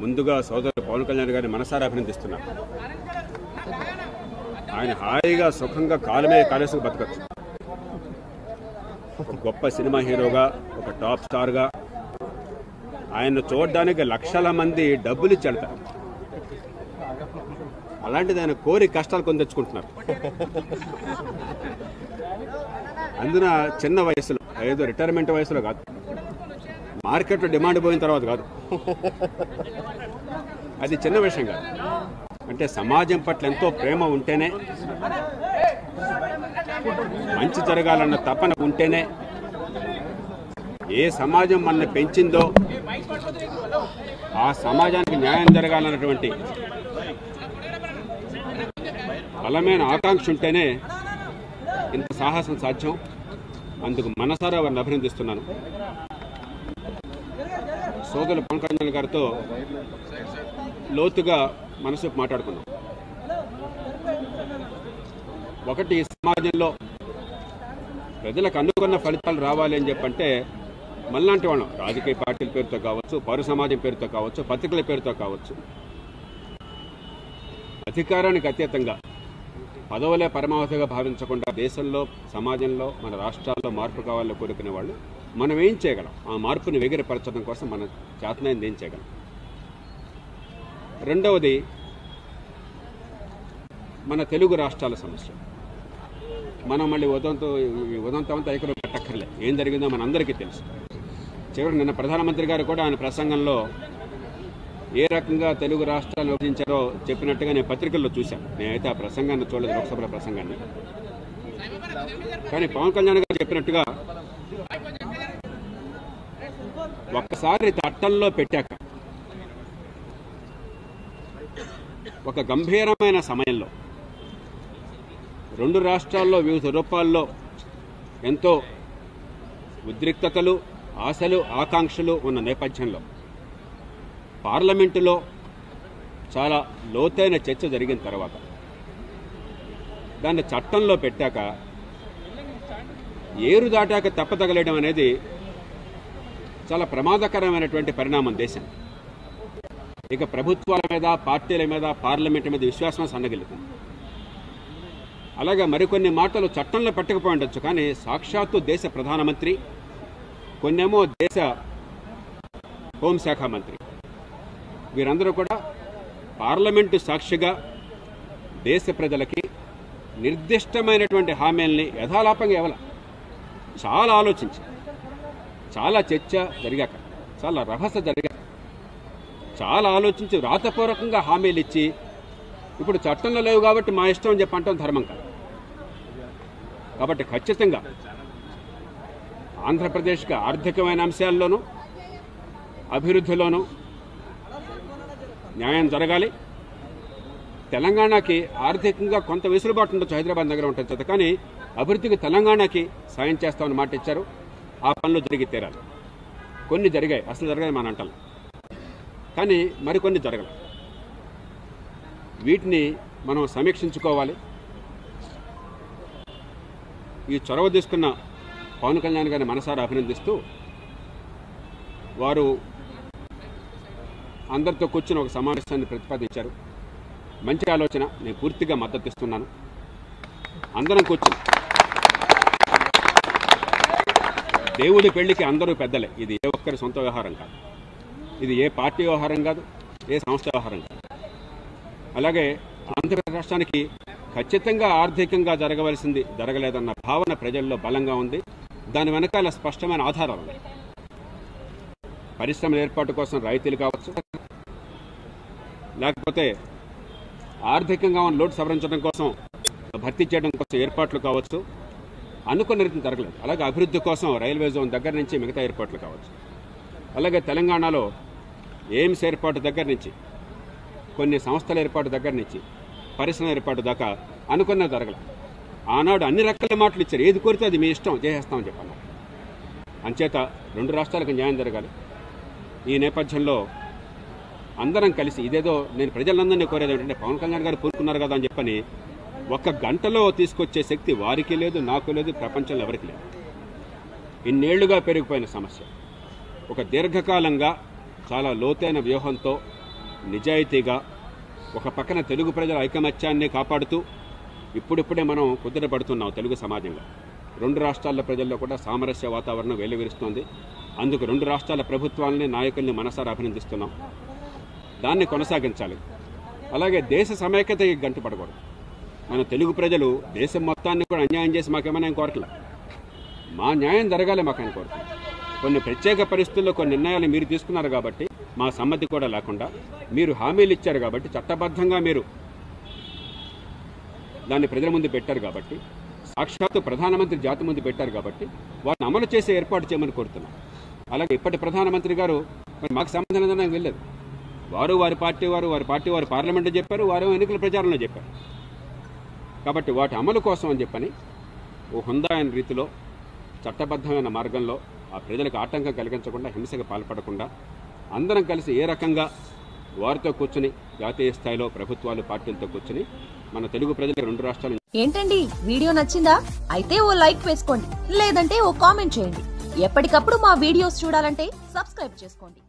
ముందుగా సోదరు పవన్ కళ్యాణ్ గారిని మనసారా అభినందిస్తున్నా. ఆయన హాయిగా సుఖంగా కాలమే కాలేసుకు బతకచ్చు. ఒక గొప్ప సినిమా హీరోగా ఒక టాప్ స్టార్గా ఆయన చూడడానికి లక్షల మంది డబ్బులు ఇచ్చి వెళ్తారు అలాంటిది ఆయన కోరి కష్టాలు కొని తెచ్చుకుంటున్నారు. అందున చిన్న వయసులో ఏదో రిటైర్మెంట్ వయసులో కాదు మార్కెట్లో డిమాండ్ పోయిన తర్వాత కాదు. అది చిన్న విషయం కాదు. అంటే సమాజం పట్ల ఎంతో ప్రేమ ఉంటేనే మంచి జరగాలన్న తపన ఉంటేనే ఏ సమాజం మన పెంచిందో ఆ సమాజానికి న్యాయం జరగాలన్నటువంటి బలమైన ఆకాంక్ష ఉంటేనే ఇంత సాహసం సాధ్యం. అందుకు మనసారా వారిని అభినందిస్తున్నాను. సోదరులు పవన్ కళ్యాణ్ గారితో లోతుగా మనసు మాట్లాడుకున్నాం. ఒకటి సమాజంలో ప్రజలకు అనుకున్న ఫలితాలు రావాలి అని చెప్పంటే మళ్ళాంటి వాళ్ళం. రాజకీయ పార్టీల పేరుతో కావచ్చు పౌర సమాజం పేరుతో కావచ్చు పత్రికల పేరుతో కావచ్చు. అధికారానికి అతీతంగా పదవులే పరమావధిగా భావించకుండా దేశంలో సమాజంలో మన రాష్ట్రాల్లో మార్పు కావాలని కోరుకునే వాళ్ళు మనం ఏం చేయగలం? ఆ మార్పుని వెగిరపరచడం కోసం మన చేతనైంది ఏం చేయగలం? రెండవది మన తెలుగు రాష్ట్రాల సమస్య. మనం మళ్ళీ ఉదంతో ఈ ఉదంతం అంతా ఎక్కడ పెట్టక్కర్లే. ఏం జరిగిందో మనందరికీ తెలుసు. చివరికి నిన్న ప్రధానమంత్రి గారు కూడా ఆయన ప్రసంగంలో ఏ రకంగా తెలుగు రాష్ట్రాలు విభజించారో చెప్పినట్టుగా నేను పత్రికల్లో చూశాను. నేనైతే ఆ ప్రసంగాన్ని చూడలేదు లోక్సభల ప్రసంగాన్ని. కానీ పవన్ కళ్యాణ్ గారు చెప్పినట్టుగా ఒక్కసారి చట్టంలో పెట్టాక. ఒక గంభీరమైన సమయంలో. రెండు రాష్ట్రాల్లో వివిధ రూపాల్లో ఎంతో ఉద్రిక్తతలు ఆశలు ఆకాంక్షలు ఉన్న నేపథ్యంలో పార్లమెంటులో చాలా లోతైన చర్చ జరిగిన తర్వాత దాన్ని చట్టంలో పెట్టాక ఏరు దాటాక తప్పతగలేయడం అనేది చాలా ప్రమాదకరమైనటువంటి పరిణామం దేశం. ఇక ప్రభుత్వాల మీద పార్టీల మీద పార్లమెంట్ మీద విశ్వాసం సన్నగిలుతుంది అలాగే మరికొన్ని మాటలు చట్టంలో పెట్టకపోయి ఉండొచ్చు కానీ సాక్షాత్తు దేశ ప్రధానమంత్రి కొన్నేమో దేశ హోంశాఖ మంత్రి. వీరందరూ కూడా పార్లమెంటు సాక్షిగా దేశ ప్రజలకి నిర్దిష్టమైనటువంటి హామీల్ని యథాలాపంగా ఇవ్వాల. చాలా ఆలోచించి చాలా చర్చ జరిగాక చాలా రహస్య జరిగాక చాలా ఆలోచించి రాతపూర్వకంగా హామీలు ఇచ్చి ఇప్పుడు చట్టంలో లేవు కాబట్టి మా ఇష్టం అని చెప్పంటాం ధర్మం కాదు. కాబట్టి ఖచ్చితంగా ఆంధ్రప్రదేశ్కి ఆర్థికమైన అంశాల్లోనూ అభివృద్ధిలోనూ న్యాయం జరగాలి. తెలంగాణకి ఆర్థికంగా కొంత వెసులుబాటు ఉండొచ్చు హైదరాబాద్ దగ్గర ఉంటుంది కానీ అభివృద్ధికి తెలంగాణకి సాయం చేస్తామని మాట ఇచ్చారు. ఆ పనులు జరిగి తీరాలి. కొన్ని జరిగాయి అసలు జరగాయి మన అంటాం కానీ మరికొన్ని జరగలేదు వీటిని మనం సమీక్షించుకోవాలి. ఈ చొరవ తీసుకున్న పవన్ కళ్యాణ్ గారిని మనసారా అభినందిస్తూ వారు అందరితో కూర్చుని ఒక సమావేశాన్ని ప్రతిపాదించారు. మంచి ఆలోచన నేను పూర్తిగా మద్దతు ఇస్తున్నాను. అందరం కూర్చుని దేవుడి పెళ్ళికి అందరూ పెద్దలే. ఇది ఏ ఒక్కరి సొంత వ్యవహారం కాదు. ఇది ఏ పార్టీ వ్యవహారం కాదు ఏ సంస్థ వ్యవహారం కాదు. అలాగే ఆంధ్రప్రదేశ్ రాష్ట్రానికి ఖచ్చితంగా ఆర్థికంగా జరగవలసింది జరగలేదన్న భావన ప్రజల్లో బలంగా ఉంది. దాని వెనకాల స్పష్టమైన ఆధారాలు ఉన్నాయి. పరిశ్రమల ఏర్పాటు కోసం రాయితీలు కావచ్చు లేకపోతే ఆర్థికంగా ఉన్న లోటు సవరించడం కోసం భర్తీ చేయడం కోసం ఏర్పాట్లు కావచ్చు అనుకున్న రీతిని జరగలేదు. అలాగే అభివృద్ధి కోసం రైల్వే జోన్ దగ్గర నుంచి మిగతా ఏర్పాట్లు కావచ్చు. అలాగే తెలంగాణలో ఎయిమ్స్ ఏర్పాటు దగ్గర నుంచి కొన్ని సంస్థల ఏర్పాటు దగ్గర నుంచి పరిశ్రమ ఏర్పాటు దాకా అనుకున్న జరగల ఆనాడు అన్ని రకాల మాటలు ఇచ్చారు. ఏది కోరితే అది మీ ఇష్టం చేసేస్తామని చెప్పాను అంచేత రెండు రాష్ట్రాలకు న్యాయం జరగాలి. ఈ నేపథ్యంలో అందరం కలిసి ఇదేదో నేను ప్రజలందరినీ కోరేది ఏంటంటే పవన్ కళ్యాణ్ గారు కోరుకున్నారు కదా అని చెప్పని ఒక్క గంటలో తీసుకొచ్చే శక్తి వారికి లేదు నాకు లేదు ప్రపంచంలో ఎవరికి లేదు. ఇన్నేళ్ళుగా పెరిగిపోయిన సమస్య. ఒక దీర్ఘకాలంగా చాలా లోతైన వ్యూహంతో నిజాయితీగా ఒక పక్కన తెలుగు ప్రజల ఐకమత్యాన్ని కాపాడుతూ ఇప్పుడిప్పుడే మనం కుదుటపడుతున్నాం తెలుగు సమాజంగా రెండు రాష్ట్రాల ప్రజల్లో కూడా సామరస్య వాతావరణం వెలువరిస్తోంది. అందుకు రెండు రాష్ట్రాల ప్రభుత్వాలని నాయకుల్ని మనసారా అభినందిస్తున్నాం. దాన్ని కొనసాగించాలి. అలాగే దేశ సమైక్యతకి గంటపడకూడదు. మన తెలుగు ప్రజలు దేశం మొత్తాన్ని కూడా అన్యాయం చేసి మాకేమైనా కోరట్లేదు మా న్యాయం జరగాలి మాకు ఆయన కోరుతుంది కొన్ని ప్రత్యేక పరిస్థితుల్లో కొన్ని నిర్ణయాలు మీరు తీసుకున్నారు కాబట్టి మా సమ్మతి కూడా లేకుండా మీరు హామీలు ఇచ్చారు కాబట్టి చట్టబద్ధంగా మీరు దాన్ని ప్రజల ముందు పెట్టారు కాబట్టి సాక్షాత్తు ప్రధానమంత్రి జాతి ముందు పెట్టారు కాబట్టి వాటిని అమలు చేసే ఏర్పాటు చేయమని కోరుతున్నాం. అలాగే ఇప్పటి ప్రధానమంత్రి గారు మరి మాకు సంబంధం లేదని నాకు వెళ్ళదు వారు వారి పార్టీ వారు వారి పార్టీ వారు పార్లమెంట్లో చెప్పారు వారు ఎన్నికల ప్రచారంలో చెప్పారు. కాబట్టి వాటి అమలు కోసం అని చెప్పని ఓ హుందాయన రీతిలో చట్టబద్ధమైన మార్గంలో ఆ ప్రజలకు ఆటంకం కలిగించకుండా హింసకు పాల్పడకుండా అందరం కలిసి ఏ రకంగా వారితో కూర్చుని జాతీయ స్థాయిలో ప్రభుత్వాలు పార్టీలతో కూర్చుని మన తెలుగు ప్రజలకు రెండు రాష్ట్రాలు ఏంటండి? వీడియో నచ్చిందా? అయితే ఓ లైక్ వేసుకోండి. లేదంటే ఓ కామెంట్ చేయండి. ఎప్పటికప్పుడు మా వీడియోస్ చూడాలంటే సబ్స్క్రైబ్ చేసుకోండి.